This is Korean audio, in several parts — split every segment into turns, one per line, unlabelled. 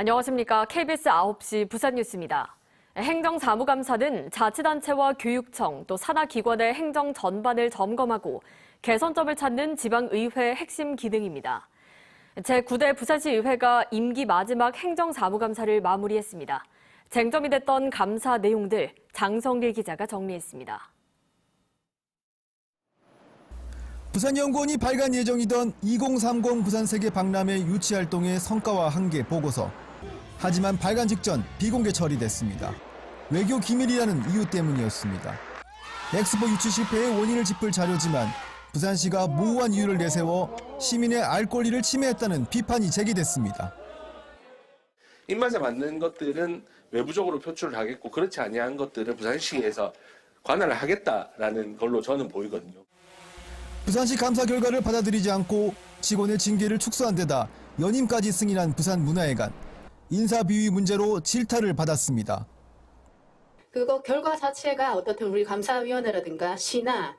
안녕하십니까. KBS 9시 부산뉴스입니다. 행정사무감사는 자치단체와 교육청 또 산하기관의 행정 전반을 점검하고 개선점을 찾는 지방의회 핵심 기능입니다. 제9대 부산시의회가 임기 마지막 행정사무감사를 마무리했습니다. 쟁점이 됐던 감사 내용들 장성길 기자가 정리했습니다.
부산연구원이 발간 예정이던 2030 부산 세계 박람회 유치 활동의 성과와 한계 보고서. 하지만 발간 직전 비공개 처리됐습니다. 외교 기밀이라는 이유 때문이었습니다. 엑스포 유치 실패의 원인을 짚을 자료지만 부산시가 모호한 이유를 내세워 시민의 알 권리를 침해했다는 비판이 제기됐습니다.
입맛에 맞는 것들은 외부적으로 표출을 하겠고 그렇지 아니한 것들은 부산시에서 관할을 하겠다라는 걸로 저는 보이거든요.
부산시 감사 결과를 받아들이지 않고 직원의 징계를 축소한 데다 연임까지 승인한 부산문화회관. 인사 비위 문제로 질타를 받았습니다.
그거 결과 자체가 어떻든 우리 감사위원회라든가 시나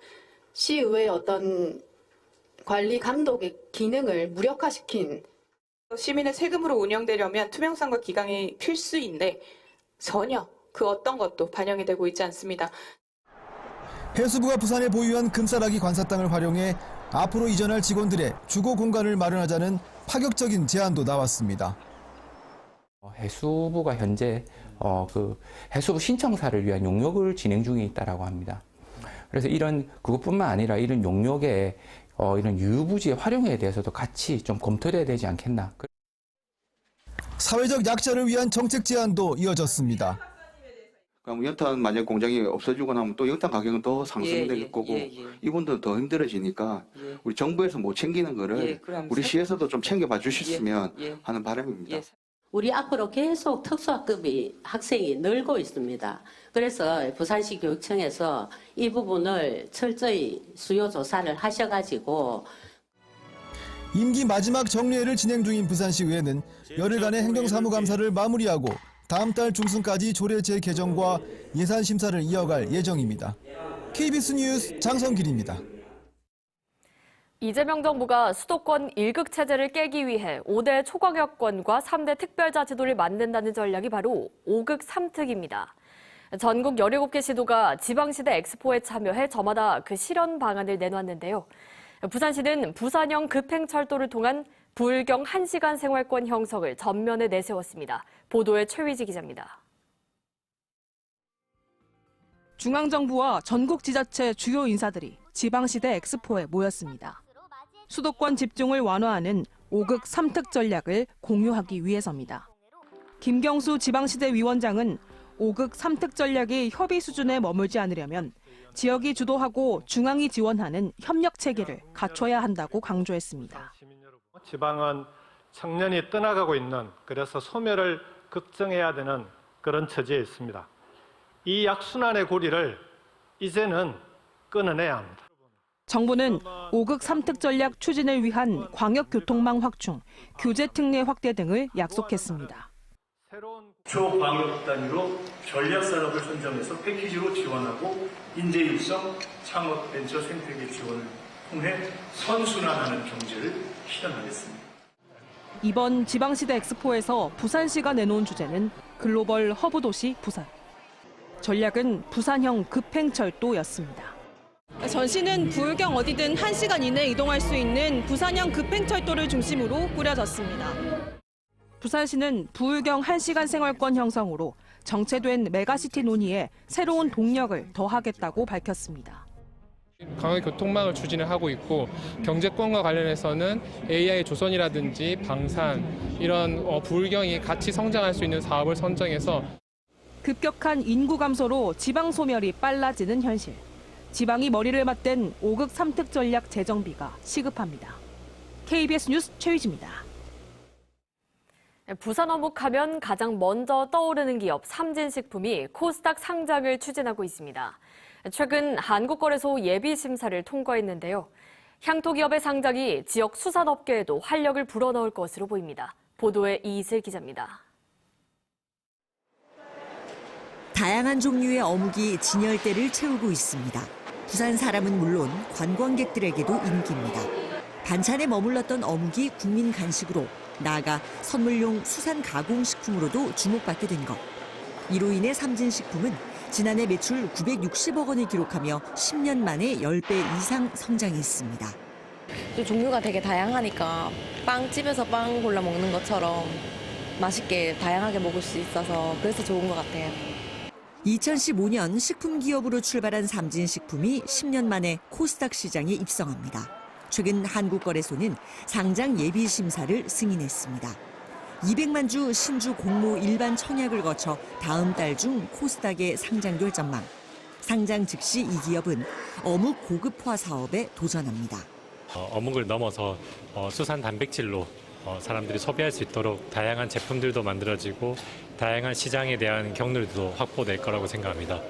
시의회의 어떤 관리 감독의 기능을 무력화시킨
시민의 세금으로 운영되려면 투명성과 기강이 필수인데 전혀 그 어떤 것도 반영이 되고 있지 않습니다.
해수부가 부산에 보유한 금싸라기 관사 땅을 활용해 앞으로 이전할 직원들의 주거 공간을 마련하자는 파격적인 제안도 나왔습니다.
어, 해수부가 현재 어, 그 해수부 신청사를 위한 용역을 진행 중에 있다라고 합니다. 그래서 이런 그것뿐만 아니라 이런 용역의 어, 이런 유부지의 활용에 대해서도 같이 좀 검토돼야 되지 않겠나.
사회적 약자를 위한 정책 제안도 이어졌습니다.
그럼 연탄 만약 공장이 없어지고 나면 또 연탄 가격은 더 상승될
예, 예,
거고
예, 예.
이분들은 더 힘들어지니까
예.
우리 정부에서 못 챙기는 거를
예,
우리
사-
시에서도 좀 챙겨봐 주셨으면
예, 예.
하는 바람입니다.
예.
우리 앞으로 계속 특수학급이 학생이 늘고 있습니다. 그래서 부산시 교육청에서 이 부분을 철저히 수요 조사를 하셔가지고
임기 마지막 정례회를 진행 중인 부산시의회는 열흘간의 행정사무감사를 마무리하고 다음 달 중순까지 조례 재개정과 예산 심사를 이어갈 예정입니다. KBS 뉴스 장성길입니다.
이재명 정부가 수도권 1극 체제를 깨기 위해 5대 초광역권과 3대 특별자치도를 만든다는 전략이 바로 5극 3특입니다. 전국 17개 시도가 지방시대 엑스포에 참여해 저마다 그 실현 방안을 내놨는데요. 부산시는 부산형 급행철도를 통한 부울경 1시간 생활권 형성을 전면에 내세웠습니다. 보도에 최위지 기자입니다.
중앙정부와 전국 지자체 주요 인사들이 지방시대 엑스포에 모였습니다. 수도권 집중을 완화하는 5극 3특 전략을 공유하기 위해서입니다. 김경수 지방시대 위원장은 5극 3특 전략이 협의 수준에 머물지 않으려면 지역이 주도하고 중앙이 지원하는 협력 체계를 갖춰야 한다고 강조했습니다.
지방은 청년이 떠나가고 있는 그래서 소멸을 걱정해야 되는 그런 처지에 있습니다. 이 약순환의 고리를 이제는 끊어내야 합니다.
정부는 5극 3특 전략 추진을 위한 광역교통망 확충, 교제 특례 확대 등을 약속했습니다.
초광역 단위로 전략 산업을 선정해서 패키지로 지원하고 인재 육성, 창업 벤처 생태계 지원을 통해 선순환하는 경제를 실현하겠습니다.
이번 지방시대 엑스포에서 부산시가 내놓은 주제는 글로벌 허브 도시 부산. 전략은 부산형 급행철도였습니다. 전시는 부울경 어디든 1시간 이내 이동할 수 있는 부산형 급행철도를 중심으로 꾸려졌습니다. 부산시는 부울경 1시간 생활권 형성으로 정체된 메가시티 논의에 새로운 동력을 더하겠다고 밝혔습니다.
강의 교통망을 추진을 하고 있고 경제권과 관련해서는 AI 조선이라든지 방산 이런 어, 부울경이 같이 성장할 수 있는 사업을 선정해서
급격한 인구 감소로 지방 소멸이 빨라지는 현실. 지방이 머리를 맞댄 5극 3특 전략 재정비가 시급합니다. KBS 뉴스 최유지입니다.
부산 어묵 하면 가장 먼저 떠오르는 기업 삼진식품이 코스닥 상장을 추진하고 있습니다. 최근 한국거래소 예비 심사를 통과했는데요. 향토 기업의 상장이 지역 수산업계에도 활력을 불어넣을 것으로 보입니다. 보도에 이슬 기자입니다.
다양한 종류의 어묵이 진열대를 채우고 있습니다. 부산 사람은 물론 관광객들에게도 인기입니다. 반찬에 머물렀던 어묵이 국민 간식으로 나아가 선물용 수산 가공식품으로도 주목받게 된 것. 이로 인해 삼진식품은 지난해 매출 960억 원을 기록하며 10년 만에 10배 이상 성장했습니다.
또 종류가 되게 다양하니까 빵집에서 빵 골라 먹는 것처럼 맛있게 다양하게 먹을 수 있어서 그래서 좋은 것 같아요.
2015년 식품 기업으로 출발한 삼진식품이 10년 만에 코스닥 시장에 입성합니다. 최근 한국거래소는 상장 예비 심사를 승인했습니다. 200만 주 신주 공모 일반 청약을 거쳐 다음 달 중 코스닥에 상장될 전망. 상장 즉시 이 기업은 어묵 고급화 사업에 도전합니다.
어, 어묵을 넘어서 어, 수산 단백질로 어, 사람들이 소비할 수 있도록 다양한 제품들도 만들어지고 다양한 시장에 대한 경로도 확보될 거라고 생각합니다.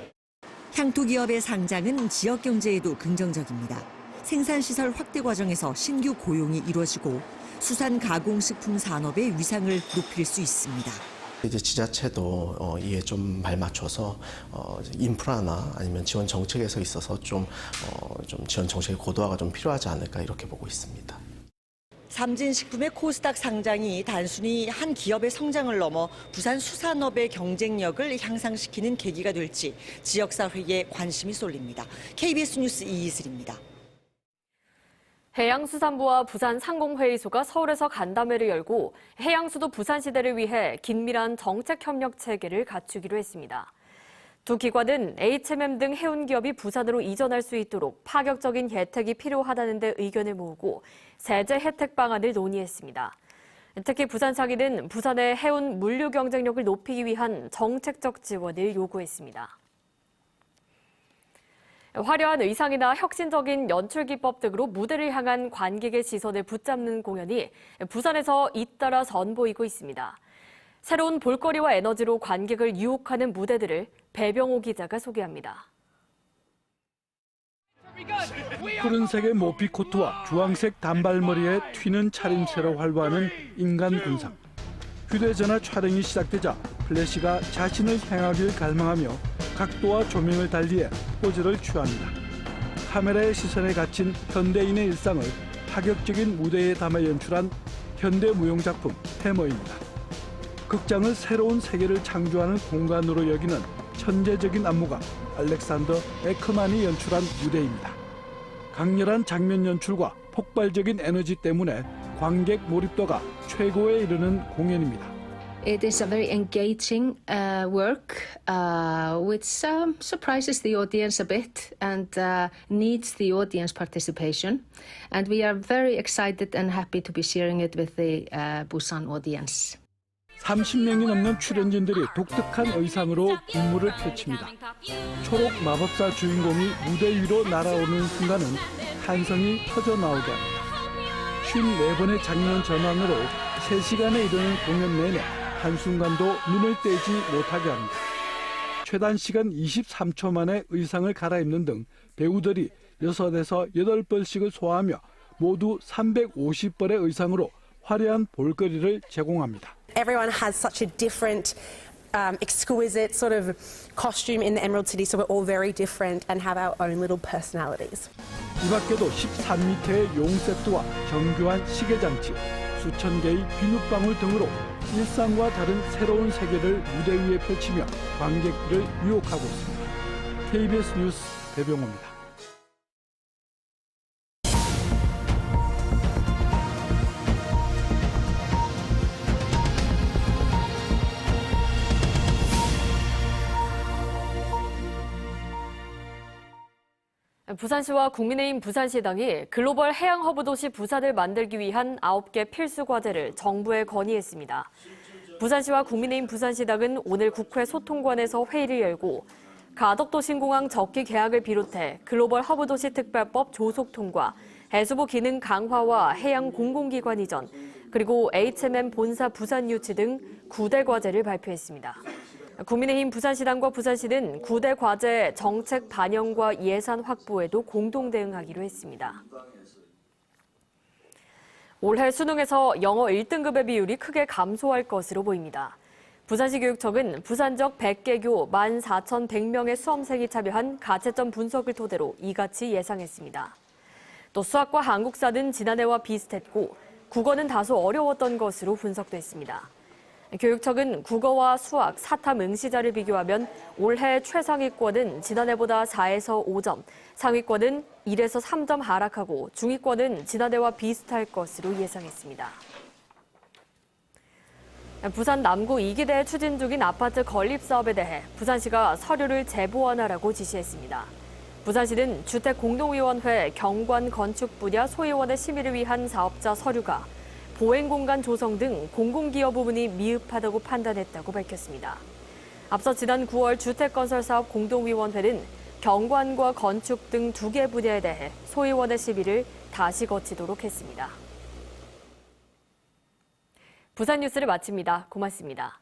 향토 기업의 상장은 지역 경제에도 긍정적입니다. 생산 시설 확대 과정에서 신규 고용이 이루어지고 수산 가공식품 산업의 위상을 높일 수 있습니다.
이제 지자체도 어, 이에 좀 발맞춰서 어, 인프라나 아니면 지원 정책에서 있어서 좀, 어, 좀 지원 정책의 고도화가 좀 필요하지 않을까 이렇게 보고 있습니다.
삼진식품의 코스닥 상장이 단순히 한 기업의 성장을 넘어 부산 수산업의 경쟁력을 향상시키는 계기가 될지 지역사회에 관심이 쏠립니다. KBS 뉴스 이이슬입니다.
해양수산부와 부산 상공회의소가 서울에서 간담회를 열고 해양수도 부산시대를 위해 긴밀한 정책 협력 체계를 갖추기로 했습니다. 두 기관은 HMM 등 해운 기업이 부산으로 이전할 수 있도록 파격적인 혜택이 필요하다는 데 의견을 모으고 세제 혜택 방안을 논의했습니다. 특히 부산 상인은 부산의 해운 물류 경쟁력을 높이기 위한 정책적 지원을 요구했습니다. 화려한 의상이나 혁신적인 연출 기법 등으로 무대를 향한 관객의 시선을 붙잡는 공연이 부산에서 잇따라 선보이고 있습니다. 새로운 볼거리와 에너지로 관객을 유혹하는 무대들을 배병호 기자가 소개합니다.
푸른색의 모피 코트와 주황색 단발머리에 튀는 차림새로 활보하는 인간 군상. 휴대전화 촬영이 시작되자 플래시가 자신을 향하길 갈망하며 각도와 조명을 달리해 포즈를 취합니다. 카메라의 시선에 갇힌 현대인의 일상을 파격적인 무대에 담아 연출한 현대 무용 작품 해머입니다. 극장을 새로운 세계를 창조하는 공간으로 여기는 천재적인 안무가 알렉산더 에크만이 연출한 무대입니다. 강렬한 장면 연출과 폭발적인 에너지 때문에 관객 몰입도가 최고에 이르는 공연입니다.
It is a very engaging uh, work, uh, which um, surprises the audience a bit and uh, needs the audience participation. And we are very excited and happy to be sharing it with the uh, Busan audience.
30명이 넘는 출연진들이 독특한 의상으로 군무를 펼칩니다. 초록 마법사 주인공이 무대 위로 날아오는 순간은 탄성이 터져 나오게 합니다. 54번의 장면 전환으로 3시간에 이르는 공연 내내 한순간도 눈을 떼지 못하게 합니다. 최단 시간 23초 만에 의상을 갈아입는 등 배우들이 6에서 8번씩을 소화하며 모두 350벌의 의상으로 화려한 볼거리를 제공합니다.
Everyone has such a different, um, exquisite sort of costume in the Emerald City, so we're all very different and have our own little personalities.
이 밖에도 13m의 용 세트와 정교한 시계 장치, 수천 개의 비눗방울 등으로 일상과 다른 새로운 세계를 무대 위에 펼치며 관객들을 유혹하고 있습니다. KBS 뉴스 배병호입니다.
부산시와 국민의힘 부산시당이 글로벌 해양 허브 도시 부산을 만들기 위한 9개 필수 과제를 정부에 건의했습니다. 부산시와 국민의힘 부산시당은 오늘 국회 소통관에서 회의를 열고 가덕도 신공항 적기 계약을 비롯해 글로벌 허브 도시 특별법 조속 통과, 해수부 기능 강화와 해양 공공기관 이전, 그리고 HMM 본사 부산 유치 등 9대 과제를 발표했습니다. 국민의힘 부산시당과 부산시는 9대 과제 정책 반영과 예산 확보에도 공동 대응하기로 했습니다. 올해 수능에서 영어 1등급의 비율이 크게 감소할 것으로 보입니다. 부산시 교육청은 부산적 100개 교 14,100명의 수험생이 참여한 가채점 분석을 토대로 이같이 예상했습니다. 또 수학과 한국사 는 지난해와 비슷했고 국어는 다소 어려웠던 것으로 분석됐습니다. 교육청은 국어와 수학, 사탐 응시자를 비교하면 올해 최상위권은 지난해보다 4에서 5점, 상위권은 1에서 3점 하락하고 중위권은 지난해와 비슷할 것으로 예상했습니다. 부산 남구 이기대에 추진 중인 아파트 건립 사업에 대해 부산시가 서류를 재보완하라고 지시했습니다. 부산시는 주택공동위원회 경관 건축 분야 소유원의 심의를 위한 사업자 서류가 보행 공간 조성 등 공공기여 부분이 미흡하다고 판단했다고 밝혔습니다. 앞서 지난 9월 주택건설사업 공동위원회는 경관과 건축 등 두 개 분야에 대해 소유원의 시비를 다시 거치도록 했습니다. 부산 뉴스를 마칩니다. 고맙습니다.